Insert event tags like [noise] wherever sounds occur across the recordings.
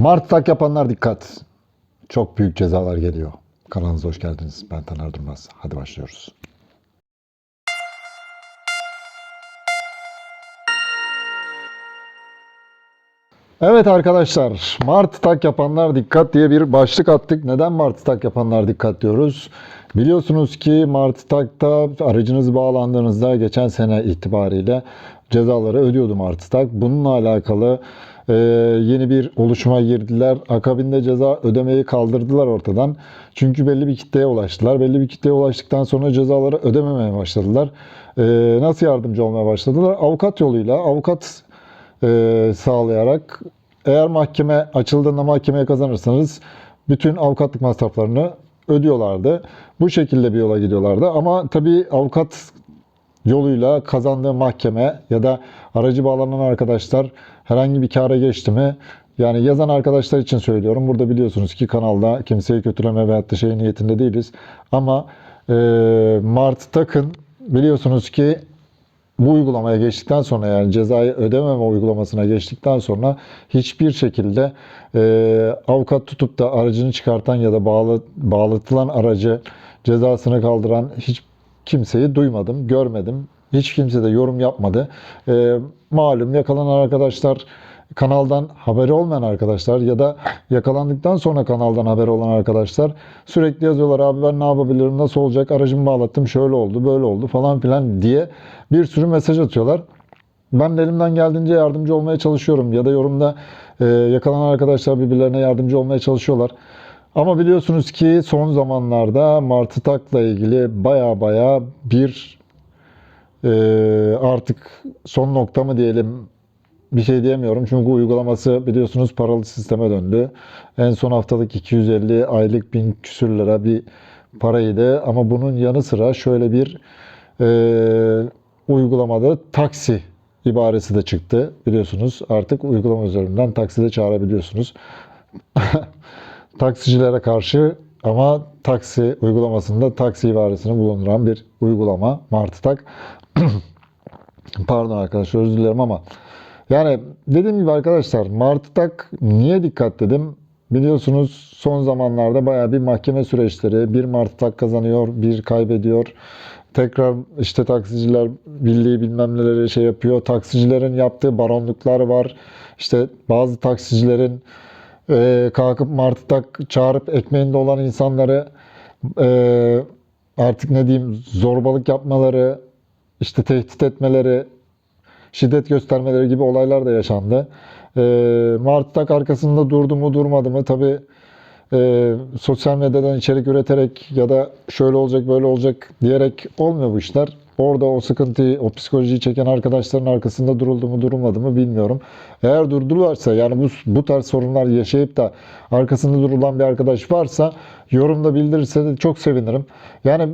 Mart tak yapanlar dikkat. Çok büyük cezalar geliyor. Kanalınıza hoş geldiniz. Ben Taner Durmaz. Hadi başlıyoruz. Evet arkadaşlar, Mart tak yapanlar dikkat diye bir başlık attık. Neden Mart tak yapanlar dikkat diyoruz? Biliyorsunuz ki Mart takta aracınız bağlandığınızda geçen sene itibariyle cezaları ödüyordu Mart tak. Bununla alakalı e, yeni bir oluşuma girdiler. Akabinde ceza ödemeyi kaldırdılar ortadan. Çünkü belli bir kitleye ulaştılar. Belli bir kitleye ulaştıktan sonra cezaları ödememeye başladılar. E, nasıl yardımcı olmaya başladılar? Avukat yoluyla, avukat e, sağlayarak eğer mahkeme açıldığında mahkemeye kazanırsanız bütün avukatlık masraflarını ödüyorlardı. Bu şekilde bir yola gidiyorlardı. Ama tabii avukat yoluyla kazandığı mahkeme ya da aracı bağlanan arkadaşlar herhangi bir kâra geçti mi? Yani yazan arkadaşlar için söylüyorum. Burada biliyorsunuz ki kanalda kimseyi kötüleme veyahut da şey niyetinde değiliz. Ama e, Mart Takın biliyorsunuz ki bu uygulamaya geçtikten sonra yani cezayı ödememe uygulamasına geçtikten sonra hiçbir şekilde e, avukat tutup da aracını çıkartan ya da bağlı, bağlatılan aracı cezasını kaldıran hiç kimseyi duymadım, görmedim. Hiç kimse de yorum yapmadı. E, malum yakalanan arkadaşlar kanaldan haberi olmayan arkadaşlar ya da yakalandıktan sonra kanaldan haberi olan arkadaşlar sürekli yazıyorlar abi ben ne yapabilirim nasıl olacak aracımı bağlattım şöyle oldu böyle oldu falan filan diye bir sürü mesaj atıyorlar. Ben de elimden geldiğince yardımcı olmaya çalışıyorum ya da yorumda e, yakalanan arkadaşlar birbirlerine yardımcı olmaya çalışıyorlar. Ama biliyorsunuz ki son zamanlarda Martı Tak'la ilgili baya baya bir e, artık son nokta mı diyelim bir şey diyemiyorum. Çünkü uygulaması biliyorsunuz paralı sisteme döndü. En son haftalık 250 aylık 1000 küsür lira bir paraydı. Ama bunun yanı sıra şöyle bir e, uygulamada taksi ibaresi de çıktı. Biliyorsunuz artık uygulama üzerinden takside çağırabiliyorsunuz. [laughs] Taksicilere karşı ama taksi uygulamasında taksi ibaresini bulunduran bir uygulama Martı Tak. [clears throat] Pardon arkadaşlar özür dilerim ama yani dediğim gibi arkadaşlar Martı Tak niye dikkat dedim? Biliyorsunuz son zamanlarda baya bir mahkeme süreçleri bir Martı Tak kazanıyor bir kaybediyor. Tekrar işte taksiciler birliği bilmem neleri şey yapıyor. Taksicilerin yaptığı baronluklar var. İşte bazı taksicilerin e, kalkıp Martı Tak çağırıp ekmeğinde olan insanları e, artık ne diyeyim zorbalık yapmaları, işte tehdit etmeleri, şiddet göstermeleri gibi olaylar da yaşandı. E, Martı Tak arkasında durdu mu durmadı mı tabi e, sosyal medyadan içerik üreterek ya da şöyle olacak böyle olacak diyerek olmuyor bu işler. Orada o sıkıntıyı, o psikolojiyi çeken arkadaşların arkasında duruldu mu durulmadı mı bilmiyorum. Eğer durdularsa yani bu, bu tarz sorunlar yaşayıp da arkasında durulan bir arkadaş varsa yorumda bildirirse de çok sevinirim. Yani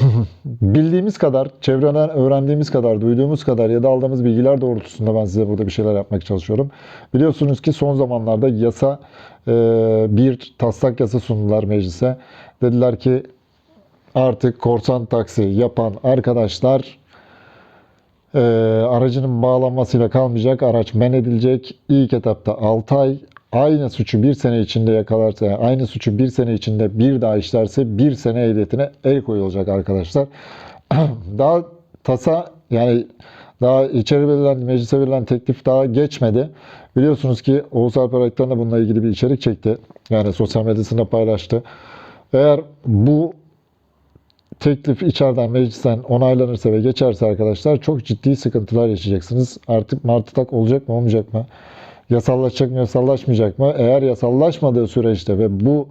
[laughs] bildiğimiz kadar, çevreden öğrendiğimiz kadar, duyduğumuz kadar ya da aldığımız bilgiler doğrultusunda ben size burada bir şeyler yapmak çalışıyorum. Biliyorsunuz ki son zamanlarda yasa e, bir taslak yasa sundular meclise. Dediler ki artık korsan taksi yapan arkadaşlar e, aracının bağlanmasıyla kalmayacak. Araç men edilecek. İlk etapta 6 ay aynı suçu bir sene içinde yakalarsa, aynı suçu bir sene içinde bir daha işlerse bir sene ehliyetine el koyulacak arkadaşlar. [clears throat] daha tasa yani daha içeri verilen, meclise verilen teklif daha geçmedi. Biliyorsunuz ki Oğuz Alper Ayık'tan da bununla ilgili bir içerik çekti. Yani sosyal medyasında paylaştı. Eğer bu teklif içeriden meclisten onaylanırsa ve geçerse arkadaşlar çok ciddi sıkıntılar yaşayacaksınız. Artık Martı tak olacak mı olmayacak mı? Yasallaşacak mı yasallaşmayacak mı? Eğer yasallaşmadığı süreçte ve bu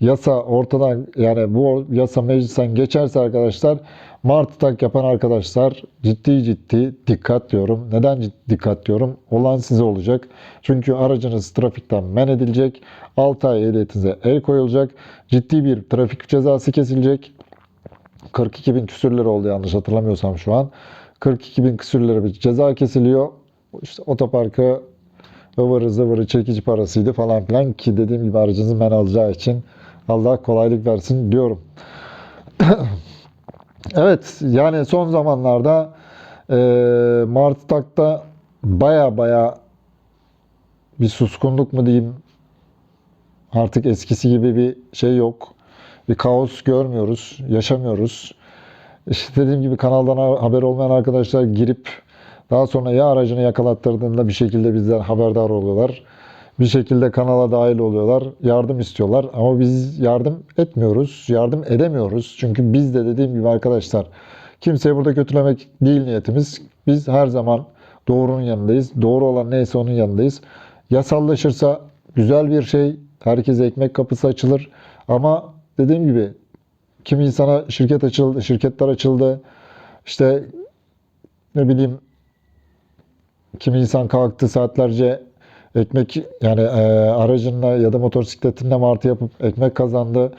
yasa ortadan yani bu yasa meclisten geçerse arkadaşlar Martı tak yapan arkadaşlar ciddi ciddi dikkat diyorum. Neden ciddi dikkat diyorum? Olan size olacak. Çünkü aracınız trafikten men edilecek. 6 ay ehliyetinize el koyulacak. Ciddi bir trafik cezası kesilecek. 42 bin küsür oldu yanlış hatırlamıyorsam şu an. 42 bin küsür bir ceza kesiliyor. İşte otoparkı ıvırı zıvırı çekici parasıydı falan filan ki dediğim gibi aracınızın men alacağı için Allah kolaylık versin diyorum. [coughs] evet yani son zamanlarda e, Mart Tak'ta baya baya bir suskunluk mu diyeyim Artık eskisi gibi bir şey yok. Bir kaos görmüyoruz, yaşamıyoruz. İşte dediğim gibi kanaldan ha- haber olmayan arkadaşlar girip daha sonra ya aracını yakalattırdığında bir şekilde bizden haberdar oluyorlar. Bir şekilde kanala dahil oluyorlar. Yardım istiyorlar. Ama biz yardım etmiyoruz. Yardım edemiyoruz. Çünkü biz de dediğim gibi arkadaşlar kimseyi burada kötülemek değil niyetimiz. Biz her zaman doğrunun yanındayız. Doğru olan neyse onun yanındayız. Yasallaşırsa güzel bir şey. Herkese ekmek kapısı açılır. Ama dediğim gibi kimi insana şirket açıldı, şirketler açıldı. İşte ne bileyim kimi insan kalktı saatlerce ekmek yani e, aracınla ya da motosikletinle martı yapıp ekmek kazandı.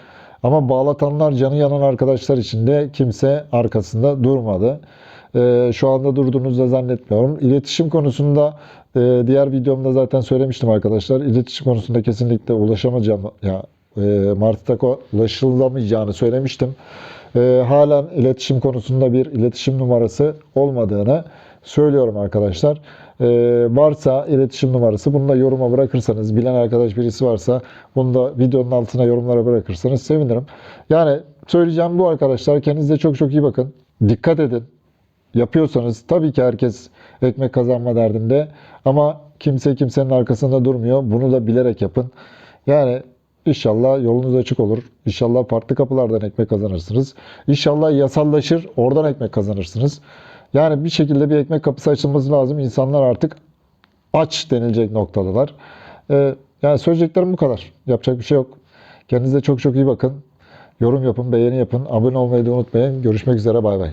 Ama bağlatanlar canı yanan arkadaşlar için de kimse arkasında durmadı. E, şu anda durduğunuzu da zannetmiyorum. İletişim konusunda e, diğer videomda zaten söylemiştim arkadaşlar. İletişim konusunda kesinlikle ulaşamayacağım ya e, Martı Tak'a ulaşılamayacağını söylemiştim. E, halen iletişim konusunda bir iletişim numarası olmadığını söylüyorum arkadaşlar. E, varsa iletişim numarası bunu da yoruma bırakırsanız bilen arkadaş birisi varsa bunu da videonun altına yorumlara bırakırsanız sevinirim. Yani söyleyeceğim bu arkadaşlar. Kendinize çok çok iyi bakın. Dikkat edin. Yapıyorsanız tabii ki herkes ekmek kazanma derdinde ama kimse kimsenin arkasında durmuyor. Bunu da bilerek yapın. Yani İnşallah yolunuz açık olur. İnşallah farklı kapılardan ekmek kazanırsınız. İnşallah yasallaşır, oradan ekmek kazanırsınız. Yani bir şekilde bir ekmek kapısı açılması lazım. İnsanlar artık aç denilecek noktadalar. Ee, yani söyleyeceklerim bu kadar. Yapacak bir şey yok. Kendinize çok çok iyi bakın. Yorum yapın, beğeni yapın. Abone olmayı da unutmayın. Görüşmek üzere. Bay bay.